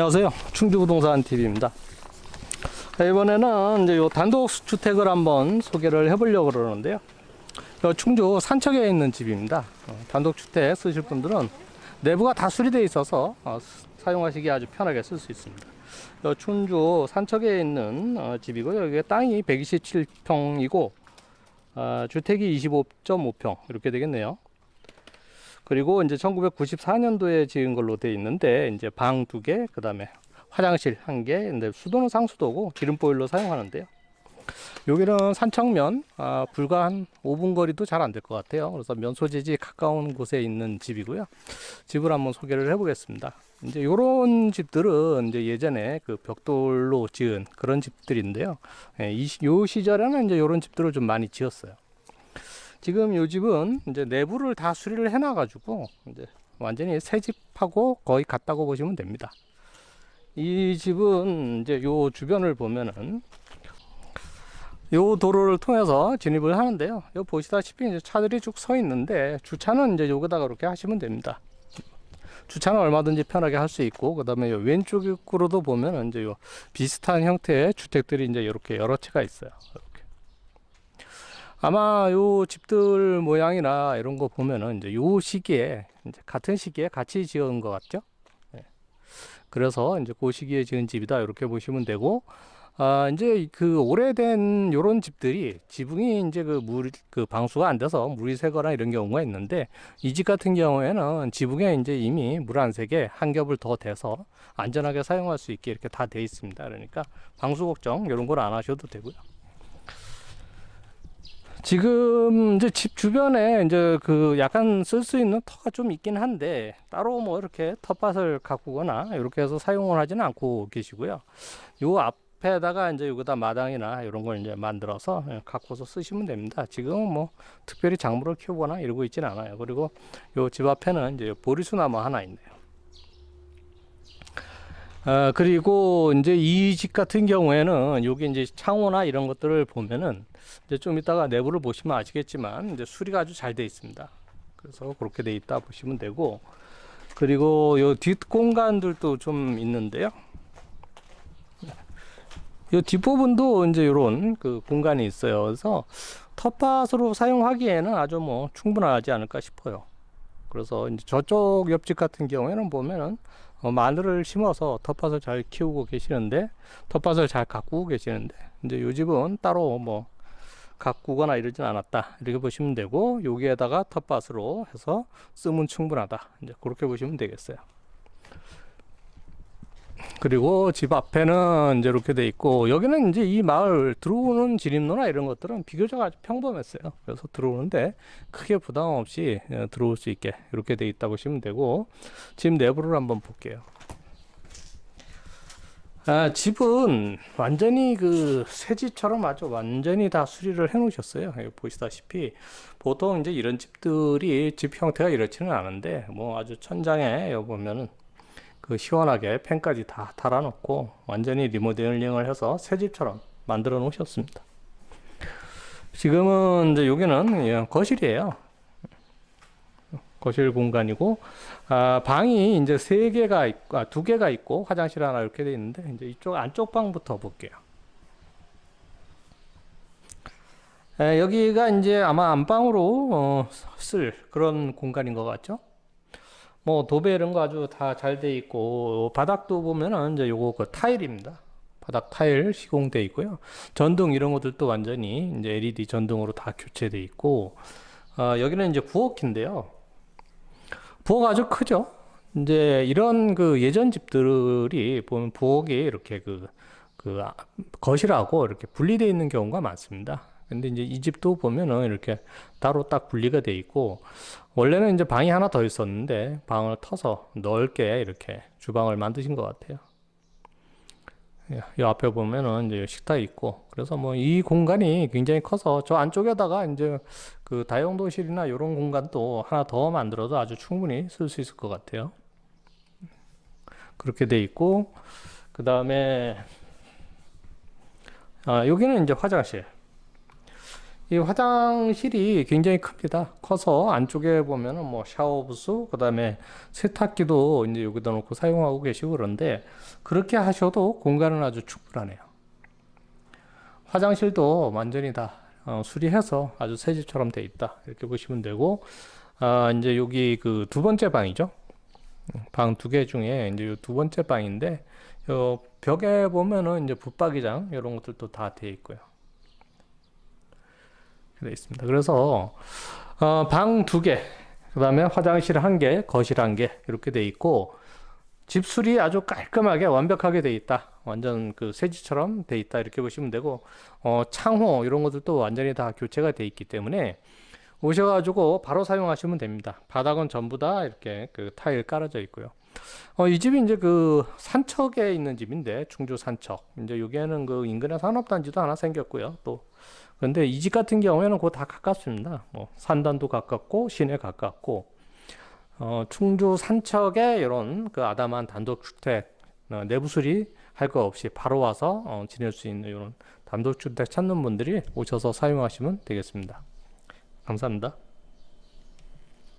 안녕하세요. 충주부동산 TV입니다. 이번에는 이제 요 단독 주택을 한번 소개를 해보려고 그러는데요. 요 충주 산척에 있는 집입니다. 어, 단독 주택 쓰실 분들은 내부가 다 수리되어 있어서 어, 스- 사용하시기 아주 편하게 쓸 수 있습니다. 요 충주 산척에 있는 어, 집이고요. 여기 땅이 127평이고 어, 주택이 25.5평 이렇게 되겠네요. 그리고 이제 1994년도에 지은 걸로 돼 있는데 이제 방 두 개, 그다음에 화장실 한 개, 근데 수도는 상수도고 기름 보일러 사용하는데요. 여기는 산청면 아, 불과 한 5분 거리도 잘 안 될 것 같아요. 그래서 면 소재지 가까운 곳에 있는 집이고요. 집을 한번 소개를 해보겠습니다. 이제 요런 집들은 이제 예전에 그 벽돌로 지은 그런 집들인데요. 예, 이, 시- 요 시절에는 이제 요런 집들을 좀 많이 지었어요. 지금 요 집은 이제 내부를 다 수리를 해놔 가지고 이제 완전히 새 집하고 거의 같다고 보시면 됩니다. 이 집은 이제 요 주변을 보면은 요 도로를 통해서 진입을 하는데요. 요 보시다시피 이제 차들이 쭉 서 있는데 주차는 이제 여기다가 이렇게 하시면 됩니다. 주차는 얼마든지 편하게 할 수 있고 그다음에 요 왼쪽으로도 보면은 이제 요 비슷한 형태의 주택들이 이제 이렇게 여러 채가 있어요. 아마 요 집들 모양이나 이런 거 보면은 이제 요 시기에 이제 같은 시기에 같이 지은 것 같죠? 예. 그래서 이제 그 시기에 지은 집이다 이렇게 보시면 되고 아 이제 그 오래된 요런 집들이 지붕이 이제 그물그 방수가 안 돼서 물이 새거나 이런 경우가 있는데 이 집 같은 경우에는 지붕에 이제 이미 물 안 새게 한 겹을 더 대서 안전하게 사용할 수 있게 이렇게 다 돼 있습니다. 그러니까 방수 걱정 이런 걸 안 하셔도 되고요. 지금 이제 집 주변에 이제 그 약간 쓸 수 있는 터가 좀 있긴 한데 따로 뭐 이렇게 텃밭을 가꾸거나 이렇게 해서 사용을 하지는 않고 계시고요. 요 앞에다가 이제 여기다 마당이나 이런 걸 이제 만들어서 예, 가꾸어서 쓰시면 됩니다. 지금은 뭐 특별히 작물을 키우거나 이러고 있지는 않아요. 그리고 요 집 앞에는 이제 보리수 나무 하나 있네요. 아, 그리고 이제 이 집 같은 경우에는 여기 이제 창호나 이런 것들을 보면은 이제 좀 이따가 내부를 보시면 아시겠지만 이제 수리가 아주 잘 돼 있습니다. 그래서 그렇게 돼 있다 보시면 되고 그리고 요 뒷 공간들도 좀 있는데요. 요 뒷부분도 이제 요런 그 공간이 있어요. 그래서 텃밭으로 사용하기에는 아주 뭐 충분하지 않을까 싶어요. 그래서 이제 저쪽 옆집 같은 경우에는 보면은 어, 마늘을 심어서 텃밭을 잘 키우고 계시는데 텃밭을 잘 가꾸고 계시는데 이제 요 집은 따로 뭐 가꾸거나 이러진 않았다 이렇게 보시면 되고 여기에다가 텃밭으로 해서 쓰면 충분하다 이제 그렇게 보시면 되겠어요. 그리고 집 앞에는 이제 이렇게 돼 있고 여기는 이제 이 마을 들어오는 진입로나 이런 것들은 비교적 아주 평범했어요. 그래서 들어오는데 크게 부담 없이 어, 들어올 수 있게 이렇게 돼 있다 보시면 되고 집 내부를 한번 볼게요. 아, 집은 완전히 그 새 집처럼 아주 완전히 다 수리를 해 놓으셨어요. 보시다시피 보통 이제 이런 집들이 집 형태가 이렇지는 않은데 뭐 아주 천장에 여기 보면은 그 시원하게 팬까지 다 달아놓고 완전히 리모델링을 해서 새 집처럼 만들어 놓으셨습니다. 지금은 이제 여기는 예, 거실이에요. 거실 공간이고 아, 방이 이제 세 개가 있고 아, 두 개가 있고 화장실 하나 이렇게 돼 있는데 이제 이쪽 안쪽 방부터 볼게요. 에, 여기가 이제 아마 안방으로 어, 쓸 그런 공간인 것 같죠? 뭐 도배 이런 거 아주 다 잘 돼 있고 바닥도 보면은 이제 요거 그 타일입니다. 바닥 타일 시공돼 있고요. 전등 이런 것들도 완전히 이제 LED 전등으로 다 교체돼 있고 어, 여기는 이제 부엌인데요. 부엌 아주 크죠. 이제 이런 그 예전 집들이 보면 부엌이 이렇게 그, 그 아- 거실하고 이렇게 분리되어 있는 경우가 많습니다. 근데 이제 이 집도 보면은 이렇게 따로 딱 분리가 돼 있고 원래는 이제 방이 하나 더 있었는데 방을 터서 넓게 이렇게 주방을 만드신 것 같아요. 예, 이 앞에 보면은 이제 식탁이 있고 그래서 뭐 이 공간이 굉장히 커서 저 안쪽에다가 이제 그 다용도실이나 이런 공간도 하나 더 만들어도 아주 충분히 쓸 수 있을 것 같아요. 그렇게 돼 있고 그 다음에 아 여기는 이제 화장실. 이 화장실이 굉장히 큽니다. 커서 안쪽에 보면은 뭐 샤워 부스, 그다음에 세탁기도 이제 여기다 놓고 사용하고 계시고 그런데 그렇게 하셔도 공간은 아주 충분하네요. 화장실도 완전히 다 어, 수리해서 아주 새 집처럼 돼 있다 이렇게 보시면 되고 아 이제 여기 그 두 번째 방이죠. 방 두 개 중에 이제 요두 번째 방인데 요 벽에 보면은 이제 붙박이장 이런 것들도 다 돼 있고요. 되어 있습니다. 그래서 어, 방 두 개, 그다음에 화장실 한 개, 거실 한 개 이렇게 돼 있고 집술이 아주 깔끔하게 완벽하게 돼 있다. 완전 그 새집처럼 돼 있다 이렇게 보시면 되고 어, 창호 이런 것들도 완전히 다 교체가 돼 있기 때문에 오셔가지고 바로 사용하시면 됩니다. 바닥은 전부 다 이렇게 그 타일 깔아져 있고요. 어, 이 집이 이제 그 산척에 있는 집인데 충주 산척. 이제 여기에는 그 인근에 산업단지도 하나 생겼고요. 또 그런데 이 집 같은 경우에는 그다 가깝습니다. 뭐 산단도 가깝고 시내 가깝고 어, 충주 산척에 이런 그 아담한 단독주택 어, 내부 수리 할 거 없이 바로 와서 어, 지낼 수 있는 이런 단독주택 찾는 분들이 오셔서 사용하시면 되겠습니다. 감사합니다.